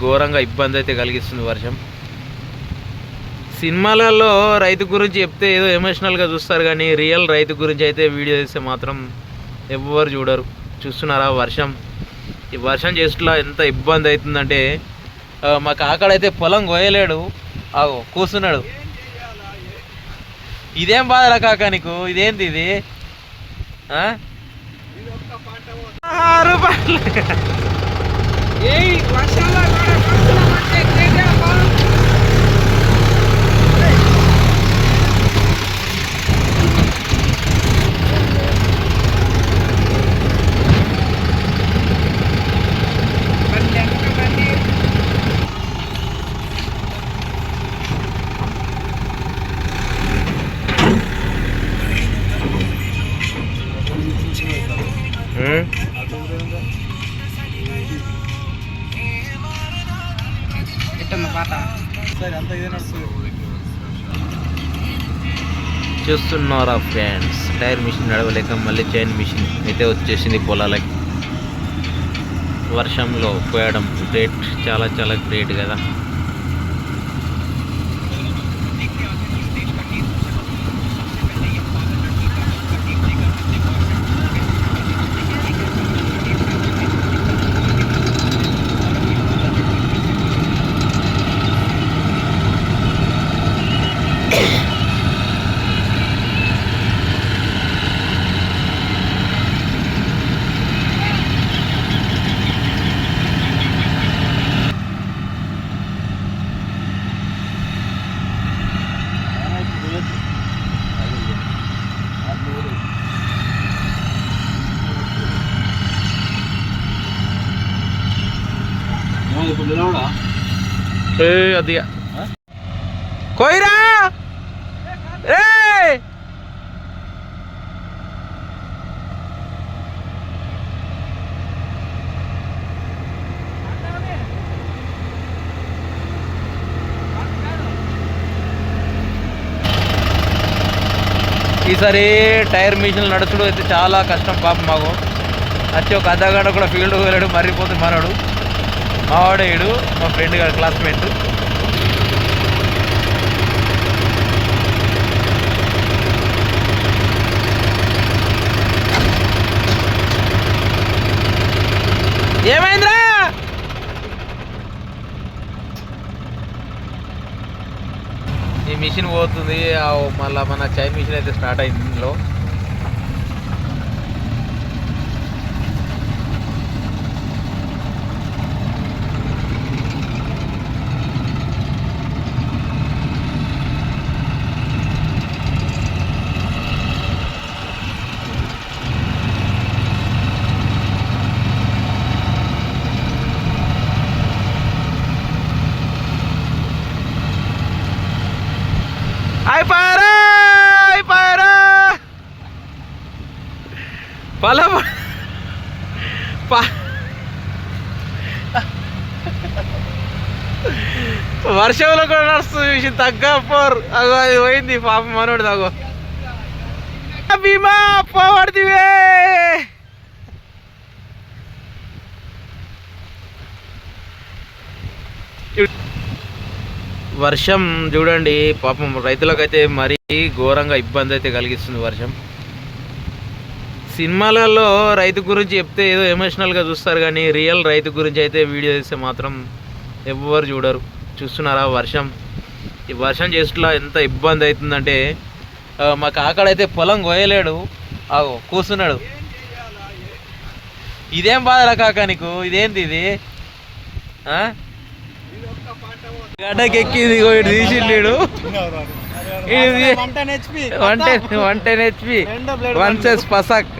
ఘోరంగా ఇబ్బంది అయితే కలిగిస్తుంది వర్షం. సినిమాలలో రైతు గురించి చెప్తే ఏదో ఎమోషనల్గా చూస్తారు కానీ రియల్ రైతు గురించి అయితే వీడియో చేస్తే మాత్రం ఎవ్వరు చూడరు. చూస్తున్నారా వర్షం? ఈ వర్షం చేసేలా ఎంత ఇబ్బంది అవుతుందంటే మా కాకడైతే పొలం కోయలేడు. ఆగో కూర్చున్నాడు. ఇదేం బాధరా కాక నీకు? ఇదేంది ఇది? ఆ? ఆరు రూపాయలు ఉం? చూస్తున్నారా ఫ్రెండ్స్? టైర్ మిషన్ నడవలేక మళ్ళీ చైన్ మిషన్ అయితే వచ్చేసింది పొలాలకి. వర్షంలో పోయడం గ్రేట్ చాలా చాలా గ్రేట్ కదా. ఏ అది కోయిరా ఈసారి టైర్ మిషన్ నడుచుడు అయితే చాలా కష్టం పాపం మాకు. వచ్చి ఒక అర్ధ గంట కూడా ఫీల్డ్ వెళ్ళాడు మర్రిపోతుంది మనోడు మావాడేయుడు మా ఫ్రెండ్ గారు క్లాస్మేట్. ఏమైందిరా? ఈ మిషన్ పోతుంది మళ్ళీ మన చైన్ మిషన్ అయితే స్టార్ట్ అయింది ఇందులో. అయిపోయారా అయిపోయారా పొలం ప- వర్షంలో కూడా నడుస్తుంది విషయం తగ్గ పోరు అగో అది పోయింది పాప మనోడు తగో భీమా పోవడిదివే వర్షం చూడండి పాపం రైతులకైతే మరీ ఘోరంగా ఇబ్బంది అయితే కలిగిస్తుంది వర్షం. సినిమాలలో రైతు గురించి చెప్తే ఏదో ఎమోషనల్గా చూస్తారు కానీ రియల్ రైతు గురించి అయితే వీడియో చేస్తే మాత్రం ఎవ్వరు చూడరు. చూస్తున్నారా వర్షం? ఈ వర్షం చేసుట్లా ఎంత ఇబ్బంది అవుతుందంటే మా కాకాడైతే పొలం కోయలేడు ఆగో కూర్చున్నాడు. ఇదేం బాధరా కాక నీకు? ఇదేంది ఇది? ఎక్కింది ఇగో ఇటు తీసిండు one ten one ten HP one cess పసక్.